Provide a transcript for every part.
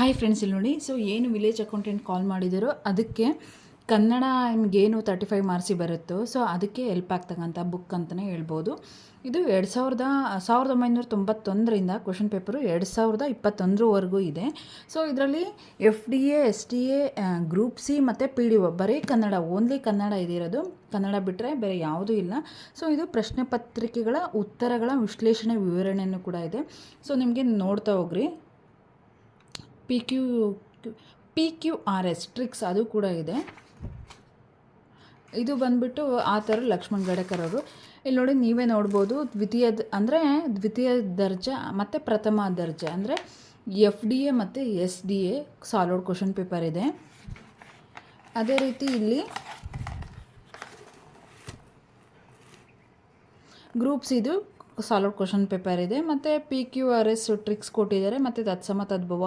Hi friends ಇಲ್ಲಿ ನೋಡಿ. So ಏನು ವಿಲೇಜ್ ಅಕೌಂಟೆಂಟ್ ಕಾಲ್ ಮಾಡಿದ್ರು? ಅದಕ್ಕೆ ಕನ್ನಡ ನಿಮಗೇನು ತರ್ಟಿ ಫೈವ್ ಮಾರ್ಕ್ಸಿಗೆ ಬರುತ್ತೋ ಸೊ ಅದಕ್ಕೆ ಹೆಲ್ಪ್ ಆಗ್ತಕ್ಕಂಥ ಬುಕ್ ಅಂತಲೇ ಹೇಳ್ಬೋದು. ಇದು ಎರಡು ಸಾವಿರದ ಸಾವಿರದ ಒಂಬೈನೂರ ತೊಂಬತ್ತೊಂದರಿಂದ ಕ್ವಶನ್ ಪೇಪರು ಎರಡು ಸಾವಿರದ ಇಪ್ಪತ್ತೊಂದರವರೆಗೂ ಇದೆ. ಸೊ ಇದರಲ್ಲಿ F D A S T A group C ಮತ್ತು ಪಿ ಡಿ ಒ ಬರೀ ಕನ್ನಡ ಓನ್ಲಿ ಕನ್ನಡ ಇದಿರೋದು. ಕನ್ನಡ ಬಿಟ್ಟರೆ ಬೇರೆ ಯಾವುದೂ ಇಲ್ಲ. ಸೊ ಇದು ಪ್ರಶ್ನೆ ಪತ್ರಿಕೆಗಳ ಉತ್ತರಗಳ ವಿಶ್ಲೇಷಣೆ ವಿವರಣೆಯನ್ನು ಕೂಡ ಇದೆ. ಸೊ ನಿಮಗೆ ನೋಡ್ತಾ ಹೋಗ್ರಿ. P Q P Q R S tricks ಅದು ಕೂಡ ಇದೆ. ಇದು ಬಂದ್ಬಿಟ್ಟು ಥರ ಲಕ್ಷ್ಮಣ್ ಗಡಕರ್ ಅವರು. ಇಲ್ಲಿ ನೋಡಿ ನೀವೇ ನೋಡ್ಬೋದು, ದ್ವಿತೀಯ ಅಂದರೆ ದ್ವಿತೀಯ ದರ್ಜೆ, ಮತ್ತು ಪ್ರಥಮ ದರ್ಜೆ, ಅಂದರೆ ಎಫ್ ಡಿ ಎ ಮತ್ತು S D A solid question paper ಇದೆ. ಅದೇ ರೀತಿ ಇಲ್ಲಿ ಗ್ರೂಪ್ಸ್ ಇದು ಸಾಲಿಡ್ ಕ್ವಶನ್ ಪೇಪರ್ ಇದೆ. ಮತ್ತು P Q R S tricks ಕೊಟ್ಟಿದ್ದಾರೆ, ಮತ್ತು ತತ್ಸಮ ತದ್ಭವ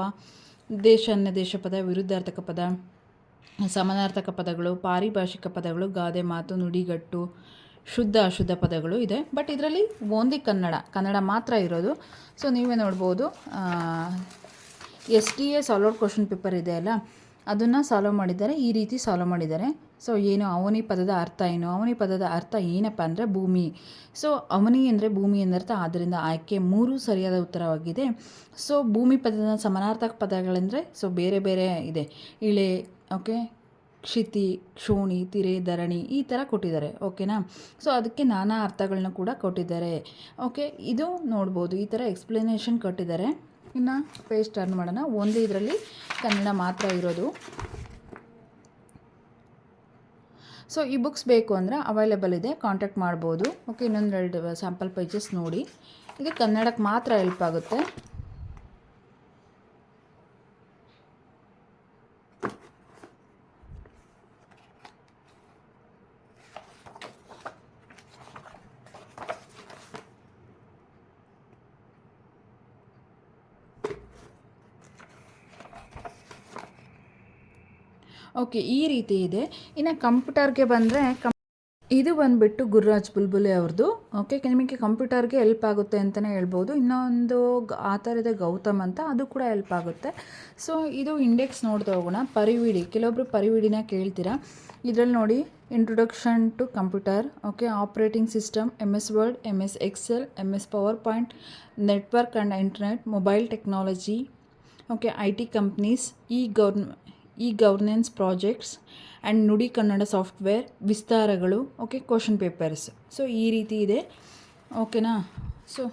ದೇಶ ಅನ್ಯ ದೇಶ ಪದ, ವಿರುದ್ಧಾರ್ಥಕ ಪದ, ಸಮಾನಾರ್ಥಕ ಪದಗಳು, ಪಾರಿಭಾಷಿಕ ಪದಗಳು, ಗಾದೆ ಮಾತು, ನುಡಿಗಟ್ಟು, ಶುದ್ಧ ಅಶುದ್ಧ ಪದಗಳು ಇದೆ. ಬಟ್ ಇದರಲ್ಲಿ ಓನ್ಲಿ ಕನ್ನಡ ಕನ್ನಡ ಮಾತ್ರ ಇರೋದು. ಸೊ ನೀವೇ ನೋಡ್ಬೋದು S T A solve question paper ಇದೆ ಅಲ್ಲ? ಅದನ್ನು ಸಾಲ್ವ್ ಮಾಡಿದ್ದಾರೆ, ಈ ರೀತಿ ಸಾಲ್ವ್ ಮಾಡಿದ್ದಾರೆ. ಸೊ ಏನು ಅವನಿ ಪದದ ಅರ್ಥ ಏನು? ಅವನಿ ಪದದ ಅರ್ಥ ಏನಪ್ಪ ಅಂದರೆ ಭೂಮಿ. ಸೊ ಅವನಿ ಅಂದರೆ ಭೂಮಿ ಎಂದರ್ಥ ಆದ್ದರಿಂದ ಆಯ್ಕೆ ಮೂರು ಸರಿಯಾದ ಉತ್ತರವಾಗಿದೆ. ಸೊ ಭೂಮಿ ಪದದ ಸಮಾನಾರ್ಥಕ ಪದಗಳೆಂದರೆ ಸೊ ಬೇರೆ ಬೇರೆ ಇದೆ. ಇಳೆ ಓಕೆ ಕ್ಷಿತಿ, ಕ್ಷೋಣಿ, ತಿರೆ, ಧರಣಿ ಈ ಥರ ಕೊಟ್ಟಿದ್ದಾರೆ ಓಕೆನಾ ಸೊ ಅದಕ್ಕೆ ನಾನಾ ಅರ್ಥಗಳನ್ನ ಕೂಡ ಕೊಟ್ಟಿದ್ದಾರೆ ಓಕೆ ಇದು ನೋಡ್ಬೋದು, ಈ ಥರ ಎಕ್ಸ್ಪ್ಲನೇಷನ್ ಕೊಟ್ಟಿದ್ದಾರೆ. ಇನ್ನು ಪೇಸ್ಟ್ ಟರ್ನ್ ಮಾಡೋಣ. ಒಂದು ಇದರಲ್ಲಿ ಕನ್ನಡ ಮಾತ್ರ ಇರೋದು. ಸೊ ಈ ಬುಕ್ಸ್ ಬೇಕು ಅಂದರೆ ಅವೈಲೇಬಲ್ ಇದೆ ಕಾಂಟ್ಯಾಕ್ಟ್ ಮಾಡ್ಬೋದು. ಓಕೆ ಇನ್ನೊಂದು ಎರಡು ಸ್ಯಾಂಪಲ್ ಪೇಜಸ್ ನೋಡಿ. ಇದು ಕನ್ನಡಕ್ಕೆ ಮಾತ್ರ ಹೆಲ್ಪ್ ಆಗುತ್ತೆ. ಓಕೆ, ಈ ರೀತಿ ಇದೆ. ಇನ್ನು ಕಂಪ್ಯೂಟರ್ಗೆ ಬಂದರೆ ಕಂ, ಇದು ಬಂದುಬಿಟ್ಟು ಗುರುರಾಜ್ ಬುಲ್ಬುಲೆ ಅವ್ರದ್ದು ಓಕೆ ನಿಮಗೆ ಕಂಪ್ಯೂಟರ್ಗೆ ಹೆಲ್ಪ್ ಆಗುತ್ತೆ ಅಂತಲೇ ಹೇಳ್ಬೋದು. ಇನ್ನೊಂದು ಆ ಥರದ ಗೌತಮ್ ಅಂತ ಅದು ಕೂಡ ಹೆಲ್ಪ್ ಆಗುತ್ತೆ. ಸೊ, ಇದು ಇಂಡೆಕ್ಸ್ ನೋಡ್ತಾ ಹೋಗೋಣ. ಪರಿವಿಡಿ, ಕೆಲವೊಬ್ರು ಪರಿವಿಡಿನ ಕೇಳ್ತೀರಾ? ಇದರಲ್ಲಿ ನೋಡಿ introduction to computer okay operating system M S Word M S Excel M S power point network and internet mobile technology okay I T companies e govern e governance projects and Nudi Kannada software ವಿಸ್ತಾರಗಳು okay question papers so ಈ ರೀತಿ ಇದೆ. ಓಕೆನಾ so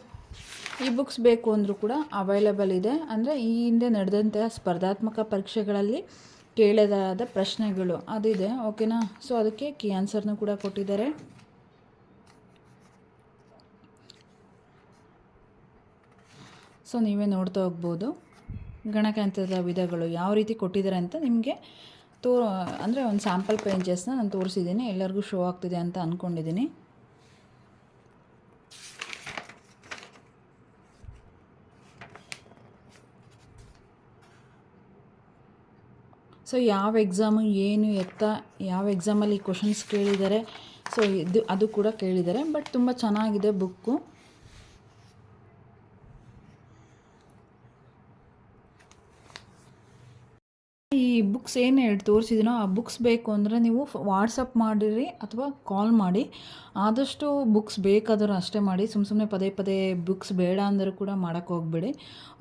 ಈ books ಬೇಕು ಅಂದರೂ ಕೂಡ available ಇದೆ. ಅಂದರೆ ಈ ಹಿಂದೆ ನಡೆದಂತಹ ಸ್ಪರ್ಧಾತ್ಮಕ ಪರೀಕ್ಷೆಗಳಲ್ಲಿ ಕೇಳದಾದ ಪ್ರಶ್ನೆಗಳು ಅದಿದೆ. ಓಕೆನಾ ಸೊ ಅದಕ್ಕೆ ಕಿ ಆನ್ಸರ್ನೂ ಕೂಡ ಕೊಟ್ಟಿದ್ದಾರೆ. ಸೊ ನೀವೇ ನೋಡ್ತಾ ಹೋಗ್ಬೋದು. ಗಣಕಯಂತ್ರದ ವಿಧಗಳು ಯಾವ ರೀತಿ ಕೊಟ್ಟಿದ್ದಾರೆ ಅಂತ ನಿಮಗೆ ತೋ ಅಂದರೆ ಒಂದು ಸ್ಯಾಂಪಲ್ ಪೇಂಜಸ್ನ ನಾನು ತೋರಿಸಿದ್ದೀನಿ, ಎಲ್ಲರಿಗೂ ಶೋ ಆಗ್ತಿದೆ ಅಂತ ಅಂದ್ಕೊಂಡಿದ್ದೀನಿ ಸೊ ಯಾವ ಎಕ್ಸಾಮು ಏನು ಎತ್ತ, ಯಾವ ಎಕ್ಸಾಮಲ್ಲಿ ಕ್ವಶನ್ಸ್ ಕೇಳಿದ್ದಾರೆ ಸೊ ಇದು, ಅದು ಕೂಡ ಕೇಳಿದ್ದಾರೆ ಬಟ್ ತುಂಬ ಚೆನ್ನಾಗಿದೆ ಬುಕ್ಕು ಈ ಬುಕ್ಸ್ ಏನು ಹೇಳಿ ತೋರಿಸಿದಿನೋ ಆ ಬುಕ್ಸ್ ಬೇಕು ಅಂದರೆ ನೀವು ವಾಟ್ಸಪ್ ಮಾಡಿರಿ ಅಥವಾ ಕಾಲ್ ಮಾಡಿ. ಆದಷ್ಟು ಬುಕ್ಸ್ ಬೇಕಾದರೂ ಅಷ್ಟೇ ಮಾಡಿ. ಸುಮ್ಮ ಸುಮ್ಮನೆ ಪದೇ ಪದೇ ಬುಕ್ಸ್ ಬೇಡ ಅಂದರೂ ಕೂಡ ಮಾಡೋಕ್ಕೆ ಹೋಗ್ಬೇಡಿ.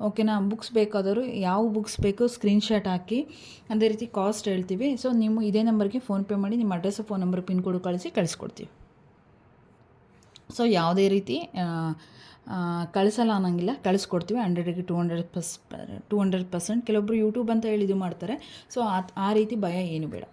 ಓಕೆನಾ ಬುಕ್ಸ್ ಬೇಕಾದರೂ ಯಾವ ಬುಕ್ಸ್ ಬೇಕು ಸ್ಕ್ರೀನ್ಶಾಟ್ ಹಾಕಿ. ಅದೇ ರೀತಿ ಕಾಸ್ಟ್ ಹೇಳ್ತೀವಿ. ಸೊ ನೀವು ಇದೇ ನಂಬರ್ಗೆ ಫೋನ್ಪೇ ಮಾಡಿ, ನಿಮ್ಮ address phone number pin code ಕಳಿಸಿ ಕಳಿಸ್ಕೊಡ್ತೀವಿ. ಸೊ ಯಾವುದೇ ರೀತಿ ಕಳಿಸಲ್ಲ ಅನ್ನೋಂಗಿಲ್ಲ, ಕಳಿಸ್ಕೊಡ್ತೀವಿ, ಹಂಡ್ರೆಡಿಗೆ two hundred per two hundred percent ಕೆಲವೊಬ್ಬರು ಯೂಟ್ಯೂಬ್ ಅಂತ ಹೇಳಿ ಇದು ಮಾಡ್ತಾರೆ. ಸೊ ಆ ರೀತಿ ಭಯ ಏನು ಬೇಡ.